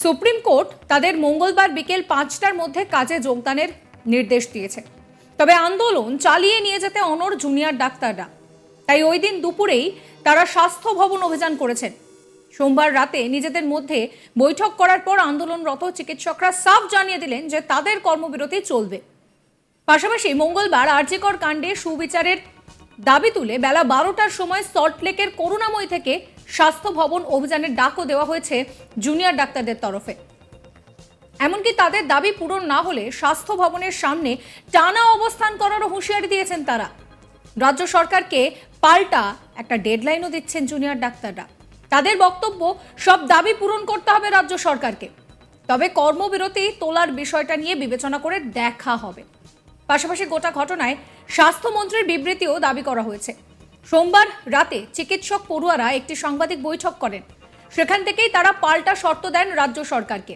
Supreme court তাদের মঙ্গলবার বিকেল পাঁচটার মধ্যে কাজে যোগদানের নির্দেশ দিয়েছে। তবে আন্দোলন চালিয়ে নিয়ে যেতে অনর জুনিয়র ডাক্তাররা। তাই ওই দিন দুপুরেই তারা স্বাস্থ্য ভবন অভিযান করেছেন। সোমবার রাতে নিজেদের মধ্যে বৈঠক করার পর আন্দোলনরত চিকিৎসকরা সাফ জানিয়ে দিলেন যে তাদের কর্মবিরতি চলবে। পাশাপাশি মঙ্গলবার আরজিকর কাণ্ডে সুবিচারের দাবি তুলে বেলা বারোটার সময় সল্টলেকের করুণাময়ী থেকে স্বাস্থ্য ভবন অভিযানের ডাকও দেওয়া হয়েছে জুনিয়র ডাক্তারদের তরফে। এমনকি তাদের দাবি পূরণ না হলে স্বাস্থ্য ভবনের সামনে টানা অবস্থান করারও হুঁশিয়ারি দিয়েছেন তারা। রাজ্য সরকারকে পাল্টা একটা ডেডলাইনও দিচ্ছেন জুনিয়র ডাক্তাররা। তাদের বক্তব্য, সব দাবি পূরণ করতে হবে রাজ্য সরকারকে। তবে কর্মবিরতি তোলার বিষয়টা নিয়ে বিবেচনা করে দেখা হবে। পাশাপাশি গোটা ঘটনায় স্বাস্থ্যমন্ত্রীর বিবৃতিও দাবি করা হয়েছে। সোমবার রাতে চিকিৎসক পড়ুয়ারা একটি সাংবাদিক বৈঠক করেন। সেখান থেকেই তারা পাল্টা শর্ত দেন রাজ্য সরকারকে।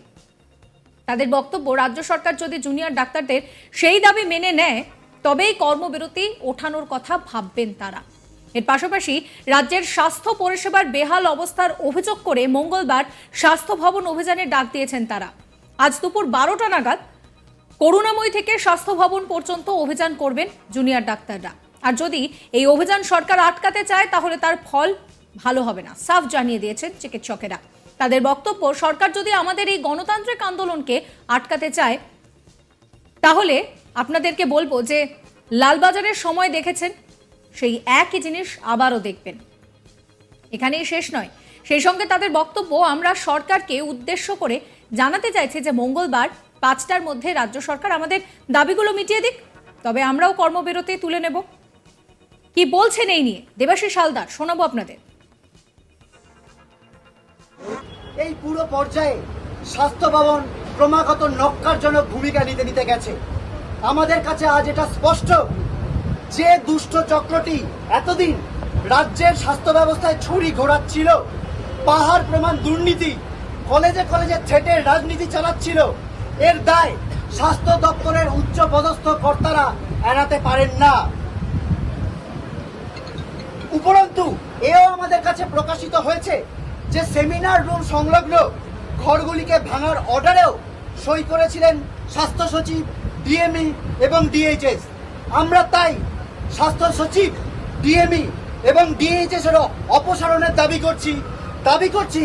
তাদের বক্তব্য, রাজ্য সরকার যদি জুনিয়র ডাক্তারদের সেই দাবি মেনে নেয়, তবেই কর্মবিরতি ওঠানোর কথা ভাববেন তারা। এর পাশাপাশি রাজ্যের স্বাস্থ্য পরিষেবার বেহাল অবস্থার অভিযোগ করে মঙ্গলবার স্বাস্থ্য ভবন অভিযানে ডাক দিয়েছেন তারা। আজ দুপুর বারোটা নাগাদ করুণাময়ী থেকে স্বাস্থ্য ভবন পর্যন্ত অভিযান করবেন জুনিয়র ডাক্তাররা। আর যদি এই অভিযান সরকার আটকাতে চায়, তাহলে তার ফল ভালো হবে না। সাফ জানিয়ে দিয়েছেন চিকিৎসকেরা। তাদের বক্তব্য, সরকার যদি আমাদের এই গণতান্ত্রিক আন্দোলনকে আটকাতে চায়, তাহলে আপনাদেরকে বলব যে লালবাজারের সময় দেখেছেন, সেই একই জিনিস আবারও দেখবেন। এখানেই শেষ নয়। সেই সঙ্গে তাদের বক্তব্য, আমরা সরকারকে উদ্দেশ্য করে জানাতে চাইছি যে মঙ্গলবার পাঁচটার মধ্যে রাজ্য সরকার আমাদের দাবিগুলো মিটিয়ে দিক, তবে আমরাও কর্মবিরতি তুলে নেব। কি বলছেন এই নিয়ে? দেবাশিস হালদার, শোনাবো আপনাদের। এই পুরো পর্যায়ে স্বাস্থ্য ভবন ক্রমাগত নক্কারজনক ভূমিকা নিতে নিতে গেছে। আমাদের কাছে আজ এটা স্পষ্ট। যে দুষ্ট চক্রটি এতদিন রাজ্যের স্বাস্থ্য ব্যবস্থায় ছুরি ঘোরাচ্ছিল, পাহাড় প্রমাণ দুর্নীতি, কলেজে কলেজে ছেটের রাজনীতি চালাচ্ছিল, এর দায় স্বাস্থ্য দপ্তরের উচ্চ পদস্থ কর্তারা এড়াতে পারেন না। উপরন্তু, এও আমাদের কাছে প্রকাশিত হয়েছে যে সেমিনার রুম সংলগ্ন ঘরগুলিকে ভাঙার অর্ডারেও সই করেছিলেন স্বাস্থ্য সচিব, ডিএমই এবং ডিএইচএস। আমরা তাই স্বাস্থ্য সচিব, ডিএমই এবং ডিএইচএস অপসারণের দাবি করছি দাবি করছি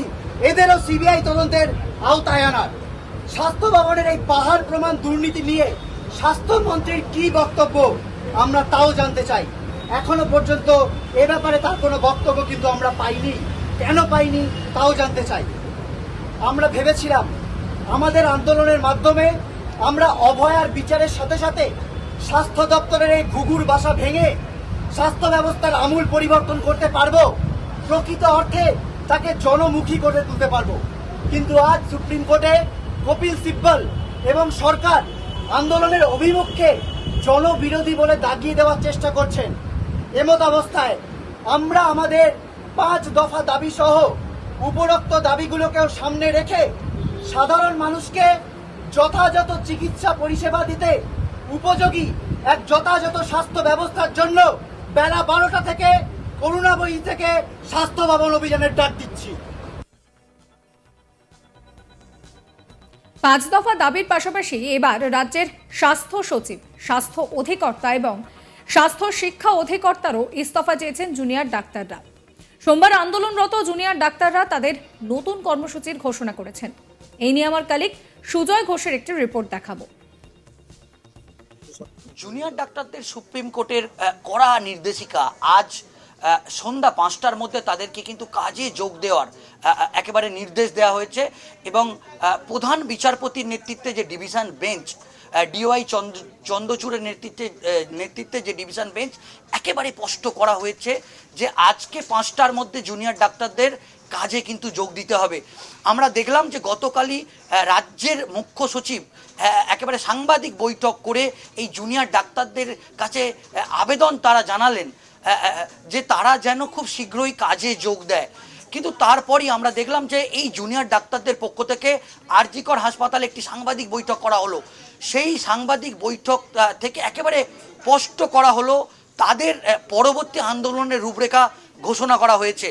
এদেরও সিবিআই তদন্তের আওতায় আনার। স্বাস্থ্য ভবনের এই পাহাড় প্রমাণ দুর্নীতি নিয়ে স্বাস্থ্যমন্ত্রীর কি বক্তব্য আমরা তাও জানতে চাই। এখনও পর্যন্ত এ ব্যাপারে তার কোনো বক্তব্য কিন্তু আমরা পাইনি। কেন পাইনি তাও জানতে চাই। আমরা ভেবেছিলাম আমাদের আন্দোলনের মাধ্যমে আমরা অভয়ার বিচারের সাথে সাথে স্বাস্থ্য দপ্তরের এই ঘুঘুর বাসা ভেঙে স্বাস্থ্য ব্যবস্থার আমূল পরিবর্তন করতে পারব, প্রকৃত অর্থে তাকে জনমুখী করে তুলতে পারব। কিন্তু আজ সুপ্রিম কোর্টে কপিল সিব্বল এবং সরকার আন্দোলনের অভিমুখকে জনবিরোধী বলে দাগিয়ে দেওয়ার চেষ্টা করছেন। এমত অবস্থায় আমরা আমাদের পাঁচ দফা দাবি সহ উপরোক্ত দাবিগুলোকেও সামনে রেখে সাধারণ মানুষকে যথাযথ চিকিৎসা পরিষেবা দিতে উপযোগী এক যথাযথ স্বাস্থ্য ব্যবস্থার জন্য বেলা বারোটা থেকে করুণাবয়ী থেকে স্বাস্থ্য ভবন অভিযানের ডাক দিচ্ছি। পাঁচ দফা দাবির পাশাপাশি এবার রাজ্যের স্বাস্থ্য সচিব, স্বাস্থ্য অধিকর্তা এবং স্বাস্থ্য, শিক্ষা অধিকর্তারও ইস্তফা চেয়েছেন জুনিয়র ডাক্তাররা। সোমবার আন্দোলনরত জুনিয়র ডাক্তাররা তাদের নতুন কর্মসূচির ঘোষণা করেছেন। এই নিয়ে আমার কালিক সুজয় ঘোষের একটি রিপোর্ট দেখাবো। জুনিয়র ডাক্তারদের সুপ্রিম কোর্টের কড়া নির্দেশিকা আজ সন্ধ্যা পাঁচটার মধ্যে তাদেরকে কিন্তু কাজে যোগ দেওয়ার একেবারে নির্দেশ দেওয়া হয়েছে এবং প্রধান বিচারপতির নেতৃত্বে যে division bench D Y Chandra চন্দ্রচূড়ের নেতৃত্বে নেতৃত্বে যে ডিভিশন বেঞ্চ একেবারে স্পষ্ট করা হয়েছে যে আজকে পাঁচটার মধ্যে জুনিয়র ডাক্তারদের কাজে কিন্তু যোগ দিতে হবে। আমরা দেখলাম যে গতকালই রাজ্যের মুখ্য সচিব একেবারে সাংবাদিক বৈঠক করে এই জুনিয়র ডাক্তারদের কাছে আবেদন তারা জানালেন যে তারা যেন খুব শীঘ্রই কাজে যোগ দেয়। কিন্তু তারপরই আমরা দেখলাম যে এই জুনিয়র ডাক্তারদের পক্ষ থেকে আরজিকর হাসপাতালে একটি সাংবাদিক বৈঠক করা হলো। সেই সাংবাদিক বৈঠক থেকে একেবারে স্পষ্ট করা হলো, তাদের পরবর্তী আন্দোলনের রূপরেখা ঘোষণা করা হয়েছে।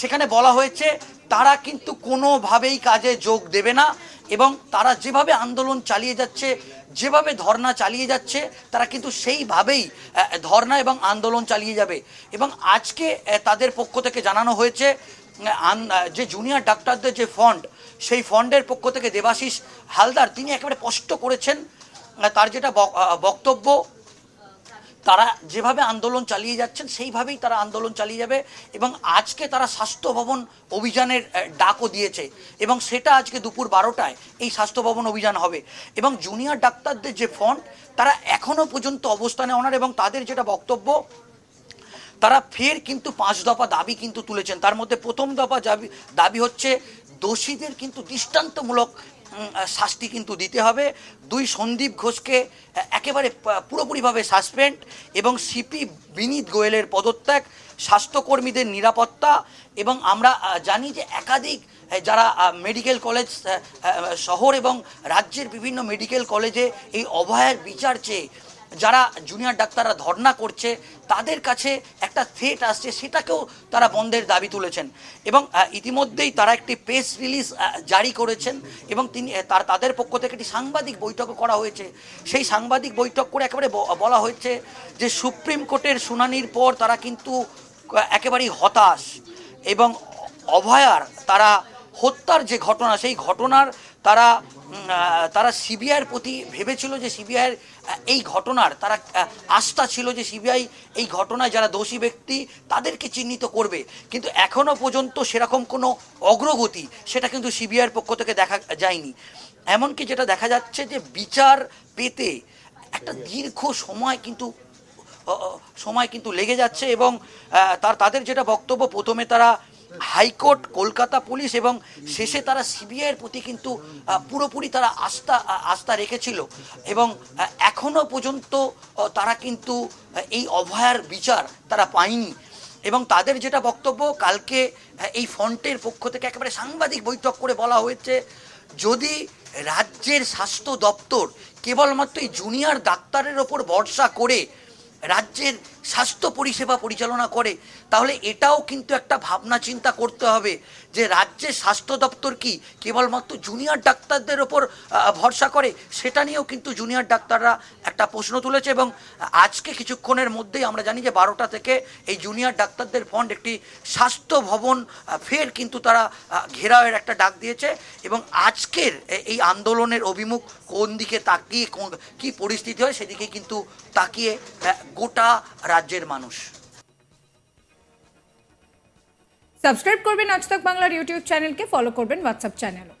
সেখানে বলা হয়েছে, তারা কিন্তু কোনোভাবেই কাজে যোগ দেবে না এবং তারা যেভাবে আন্দোলন চালিয়ে যাচ্ছে, যেভাবে ধর্না চালিয়ে যাচ্ছে, তারা কিন্তু সেইভাবেই ধর্না এবং আন্দোলন চালিয়ে যাবে। এবং আজকে তাদের পক্ষ থেকে জানানো হয়েছে যে জুনিয়র ডাক্তারদের যে ফন্ড সেই ফন্ডের পক্ষ থেকে দেবাশিস হালদার, তিনি একেবারে স্পষ্ট করেছেন তার যেটা বক- বক্তব্য, তারা যেভাবে আন্দোলন চালিয়ে যাচ্ছেন, সেইভাবেই তারা আন্দোলন চালিয়ে যাবে এবং আজকে তারা স্বাস্থ্য ভবন অভিযানের ডাকও দিয়েছে এবং সেটা আজকে দুপুর বারোটায় এই স্বাস্থ্য ভবন অভিযান হবে এবং জুনিয়র ডাক্তারদের যে ফন্ড, তারা এখনও পর্যন্ত অবস্থানে ওনার এবং তাদের যেটা বক্তব্য, তারা ফের কিন্তু পাঁচ দফা দাবি কিন্তু তুলেছেন। তার মধ্যে প্রথম দফা দাবি দাবি হচ্ছে দোষীদের কিন্তু দৃষ্টান্তমূলক শাস্তি কিন্তু দিতে হবে। দুই, সন্দীপ ঘোষকে একেবারে পুরোপুরিভাবে সাসপেন্ড এবং সিপি বিনীত গোয়েলের পদত্যাগ, স্বাস্থ্যকর্মীদের নিরাপত্তা এবং আমরা জানি যে একাধিক যারা মেডিকেল কলেজ শহর এবং রাজ্যের বিভিন্ন মেডিকেল কলেজে এই অভয়ের বিচার চেয়ে যারা জুনিয়র ডাক্তাররা ধর্ণা করছে, তাদের কাছে একটা থ্রেট আসছে, সেটাকেও তারা বন্ধের দাবি তুলেছেন। এবং ইতিমধ্যেই তারা একটি প্রেস রিলিজ জারি করেছেন এবং তিনি তার, তাদের পক্ষ থেকে একটি সাংবাদিক বৈঠকও করা হয়েছে। সেই সাংবাদিক বৈঠক করে একেবারে বলা হয়েছে যে, সুপ্রিম কোর্টের শুনানির পর তারা কিন্তু একেবারেই হতাশ এবং অভয়ার তারা হত্যার যে ঘটনা, সেই ঘটনার তারা তারা সিবিআইয়ের প্রতি ভেবেছিল যে সিবিআইয়ের এই ঘটনার, তারা আস্থা ছিল যে সিবিআই এই ঘটনায় যারা দোষী ব্যক্তি, তাদেরকে চিহ্নিত করবে। কিন্তু এখনও পর্যন্ত সেরকম কোনো অগ্রগতি সেটা কিন্তু সিবিআইয়ের পক্ষ থেকে দেখা যায়নি। এমনকি যেটা দেখা যাচ্ছে যে বিচার পেতে একটা দীর্ঘ সময় কিন্তু সময় কিন্তু লেগে যাচ্ছে এবং তার, তাদের যেটা বক্তব্য প্রথমে তারা হাইকোর্ট কলকাতা পুলিশ এবং শেষে তারা সিবিআইয়ের প্রতি কিন্তু পুরোপুরি তারা আস্থা আস্থা রেখেছিল। এবং আহ, এখনও পর্যন্ত তারা কিন্তু এই অভয়ার বিচার তারা পায়নি। এবং তাদের যেটা বক্তব্য কালকে এই ফন্টের পক্ষ থেকে একেবারে সাংবাদিক বৈঠক করে বলা হয়েছে যদি রাজ্যের স্বাস্থ্য দপ্তর কেবলমাত্র এই জুনিয়র ডাক্তারের ওপর ভরসা করে রাজ্যের স্বাস্থ্য পরিষেবা পরিচালনা করে, তাহলে এটাও কিন্তু একটা ভাবনা চিন্তা করতে হবে যে রাজ্যের স্বাস্থ্য দপ্তর কি কেবলমাত্র জুনিয়র ডাক্তারদের ওপর ভরসা করে? সেটা নিয়েও কিন্তু জুনিয়র ডাক্তাররা একটা প্রশ্ন তুলেছে এবং আজকে কিছুক্ষণের মধ্যেই আমরা জানি যে বারোটা থেকে এই জুনিয়র ডাক্তারদের ফন্ড একটি স্বাস্থ্য ভবন ফের কিন্তু তারা ঘেরাওয়ের একটা ডাক দিয়েছে এবং আজকের এই আন্দোলনের অভিমুখ কোন দিকে তাকিয়ে কি পরিস্থিতি হয় সেদিকে কিন্তু তাকিয়ে গোটা রাজ্যের মানুষ। সাবস্ক্রাইব করবেন আজ তক বাংলার ইউটিউব চ্যানেলকে ফলো করবেন হোয়াটসঅ্যাপ চ্যানেলও